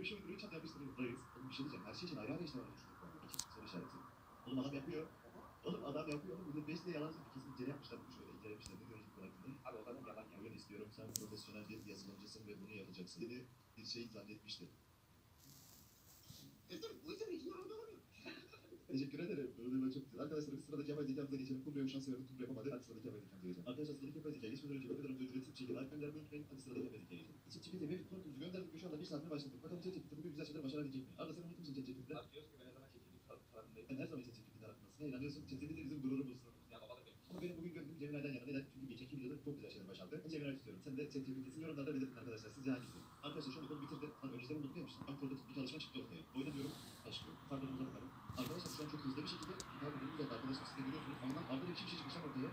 Bir şey çat yapıştırıyor. Hayır. Oğlum bir şey diyeceğim. Her şey için ayrı ayrı işler var. Soru işareti. Oğlum adam yapıyor. Oğlum adam yapıyor. Oğlum burada 5 de yalan. Kesin incele yapmışlar. Bu şöyle incelemişler. Ne görecek bu hakkında? Abi o adam yalan yapıyor. istiyorum. Sen profesyonel bir yazılımcısın ve bunu yapacaksın. Dedi bir şey zannetmişti. E. Teşekkür ederim. Böyle çok güzel. Arkadaşlar biz sıradaki yapay zekamıza geçelim. Kumru'ya şans verdik. Kumru yapamadı. Hadi sıradaki yapay zekamıza geçelim. Arkadaşlar sıradaki yapay zekaya geçmeden önce kadar önce ücretsiz bir şekilde like göndermeyi unutmayın. Hadi sıradaki yapay zekaya geçelim. İçin çıkınca mevcut konumuzu gönderdik ve şu anda bir saatine başladık. Bakalım ChatGPT bugün güzel şeyler başarabilecek mi? Arda sen unutur musun ChatGPT'den? Abi diyoruz ki ben her zaman çekildik tarafındayım. Ben her zaman Aklımdasına inanıyorsun. ChatGPT bizim gururumuz. Ya baba da benim. Ama benim bugün gönlüm Cemilay'dan yana. Neden? Çünkü geçenki videoda çok güzel şeyler başardı. Ben Cemilay istiyorum. Sen de ChatGPT'sin yorumlarda belirtin arkadaşlar. Sizce hangisi? Arkadaşlar şu an konu bitirdi. Hani önceden unutmamıştım. Bak burada bir çalışma çıktı ortaya. Oynamıyorum. Başlıyor. Pardonumuza bakalım. Arkadaşlar şu an çok hızlı bir şekilde daha bugün güzel arkadaşlar siz de görüyorsunuz. Ama ardından bir şey çıkacak ortaya.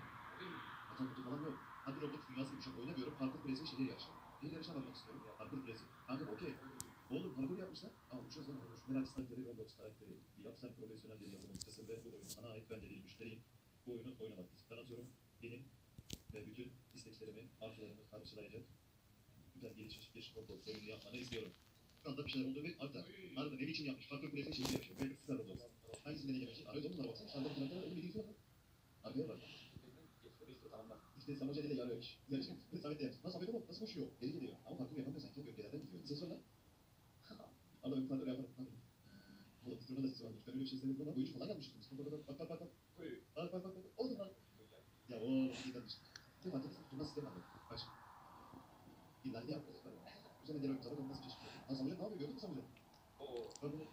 Atam kutu falan yok. Hadi Roblox dünyası gibi şu an oynamıyorum. Parkur Prezi şehir yarışı. Şehir yarışına bakmak istiyorum. Parkur Prezi. Kanka okey. Oğlum parkur yapmışlar. Ama uçuyoruz lan. Merak karakteri, Roblox karakteri. Yapsan profesyonel bir yazılım sitesi ve ait bence değil müşteriyim. Bu oyunu oynamak istiyorum. Ben. Benim ve bütün isteklerimi, arzularımı karşılayacak güzel gelişmiş bir Roblox oyunu yapmanı istiyorum. Şu anda bir şeyler oldu ve Arda. Arda ne biçim yapmış? Parkur Prezi şehir yarışı. Ve kısa Roblox. Hangisinde ne gelmiş? Arıyor bunlara baksana. Şu anda bir tane öyle bir yok. Arkaya bak. Geçti tamamlar. İşte Samoca ile yarıyor iş. Güzel şey. Ve Samet de yapmış. Lan Samet nasıl koşuyor? Geri gidiyor. Ama parkur yapamıyor sanki. Gölgelerden gidiyor. Var lan. Ama ben parkur yaparım. Biz da ses varmış. Ben öyle bir şey istemedim ama oyuncu falan yapmıştım. Burada bak bak bak bak. Bak bak bak bak. Oğlum lan. Ya oğlum giden işte. Değil mi? Hatırlasın. Turna sistemi var. Baş. İlan ne yapıyor? Güzel diğer oyunculara ben nasıl çeşit Lan Samoca ne yapıyor? Gördün mü Samoca? Oo. Ben bunu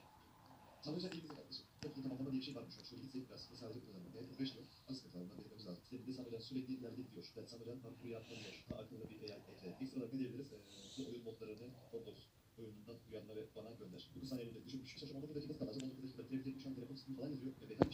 Samoca iyi bize kardeşim. Çok iyi tamamlama diye bir şey varmış. Şöyle gitsek biraz. Bir sadece kullanalım. Evet, 35 diyor. Az kırk bundan belirtmemiz lazım. İşte bir de Samoca sürekli ileride gidiyor. Ben Samoca'nın parkuru yapmıyor. Daha akıllı bir AI ekle. İlk olarak ne diyebiliriz? Ee, bu oyun modlarını Roblox uyanma ve bana gönder. 9 saniye önce düşün. Şu şaşırma 19 dakikası kalacak. 19 dakikada trafik etmiş an telefon falan yazıyor. Ve